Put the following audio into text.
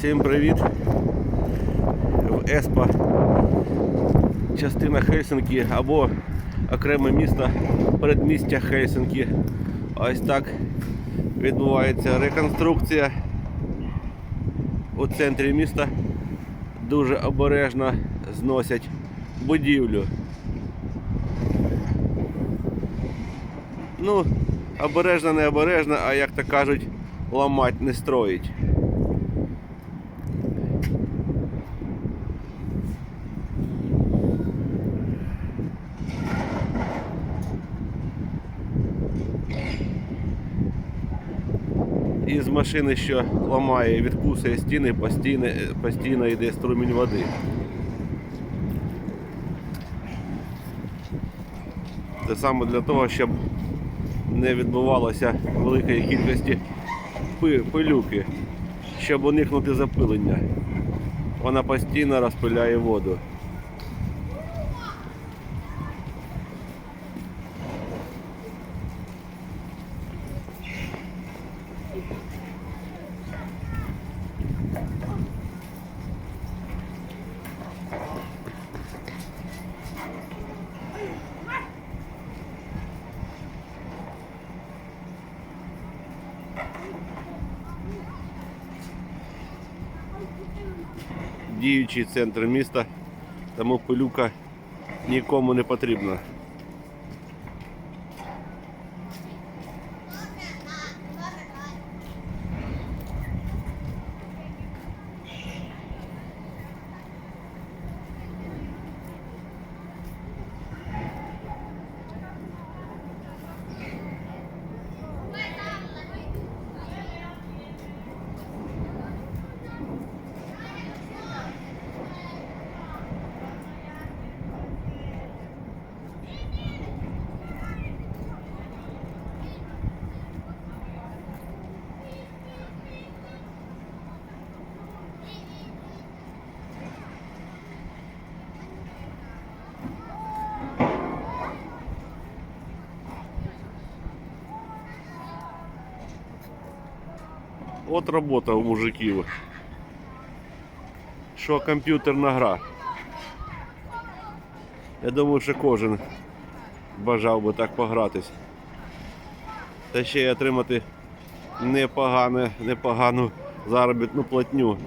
Всім привіт! В Еспа частина Хельсинки або окреме місто передмістя Хельсинки. Ось так відбувається реконструкція у центрі міста. Дуже обережно зносять будівлю. Ну, обережно, не обережно, а як то кажуть, ламать не строїть. І з машини, що ламає, відкусує стіни, постійно, постійно йде струмінь води. Це саме для того, щоб не відбувалося великої кількості пилюки, щоб уникнути запилення. Вона постійно розпиляє воду. Діючий центр міста, тому пилюка нікому не потрібна. От робота у мужиків. Що комп'ютерна гра. Я думаю, що кожен бажав би так погратись. Та ще й отримати непогане, непогану заробітну платню.